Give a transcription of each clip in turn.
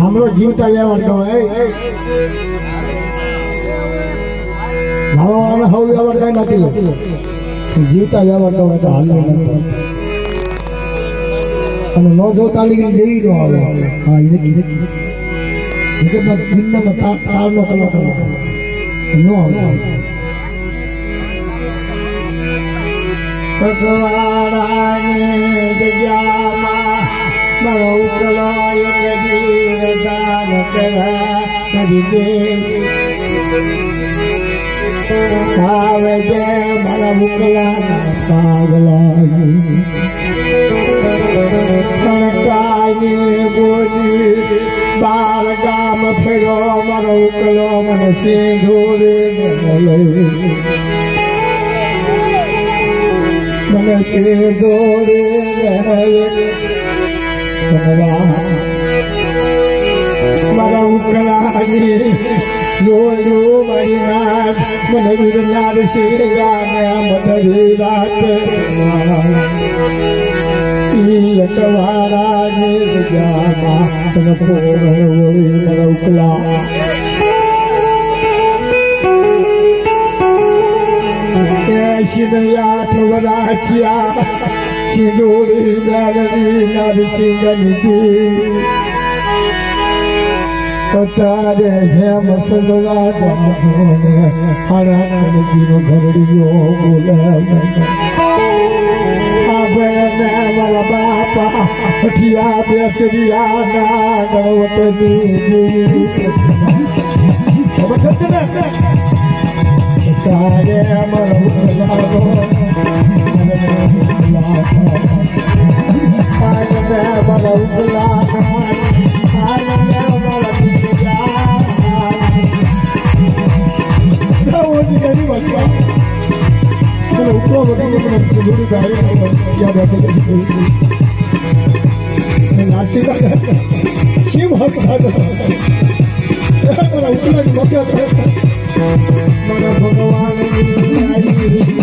હમણો જીવતા વ્યવહાર એ હવાવાળાને હવ વ્યવહાર કઈ નથી લેતી. જીવતા વ્યવહાર કહો તો હાલ અને ન જોતા લીધી જેવી ન આવે. હા, એ દુનિયામાં તાર તારનો કલાકાર ન આવે. ભગવાનાની જગ્યામાં મારો ઉકલો એક જીવ દાન કરા નથી આવે છે મારા ઉકલા પાગલાની કણકાની બોલી બાર ગામ ફેરો, મારો મને સિંધુરી લઈ મને સિંધુરી મારા ઉકલાની જોયું મારી નાથ મને વિરનાર શિરાને મધરી રાત એકવારાની જગ્યામાં તને પૂર્ણ મારા ઉકલા એસી આઠ વરાખ્યા. સિંદૂરી મેળવી નરસિંહની તારે હેમ સદવા જમોને હરા નદીનો ઘરડીયો બોલે આપણે મારા બાપા અઠિયા બેસરિયા ના ગણવતની ને તારે મારા લાગો મારા ઉગલા ઓછી કરી વાંચવા મને ઉપલો સિંધુડી ગાડી બેસે નાસી શિવ મારા ઉપલા મક્યા મારા ભગવાનની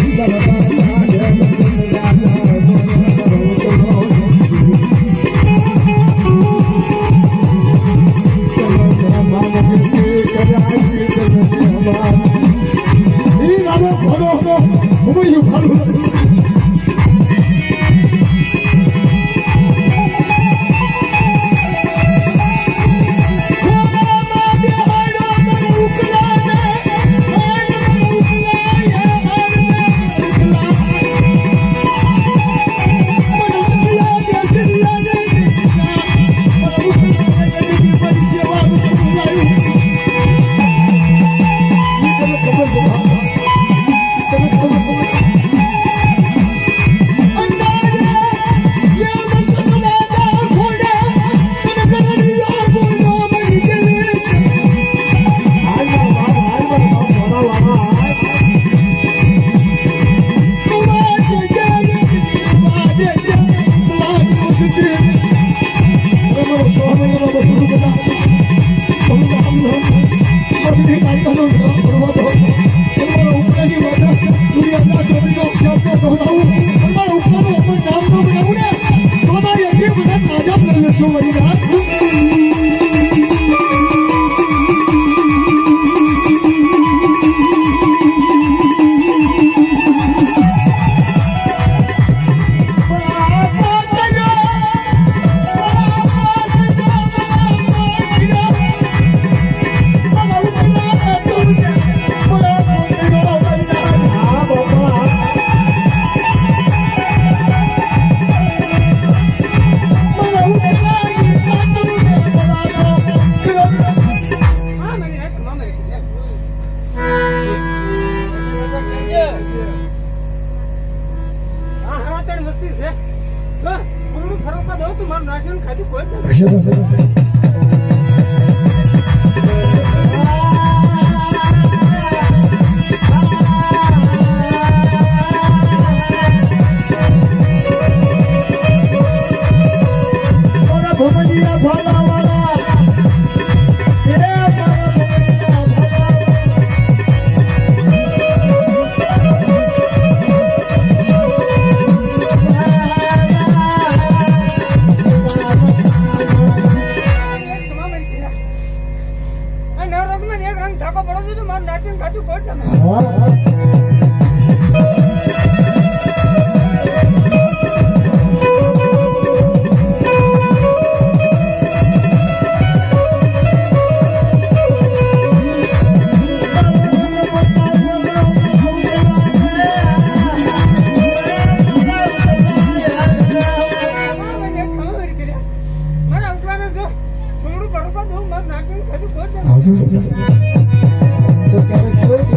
啊行行行 নাচন কাটু করলাম Thank you. তো কেমন ছিল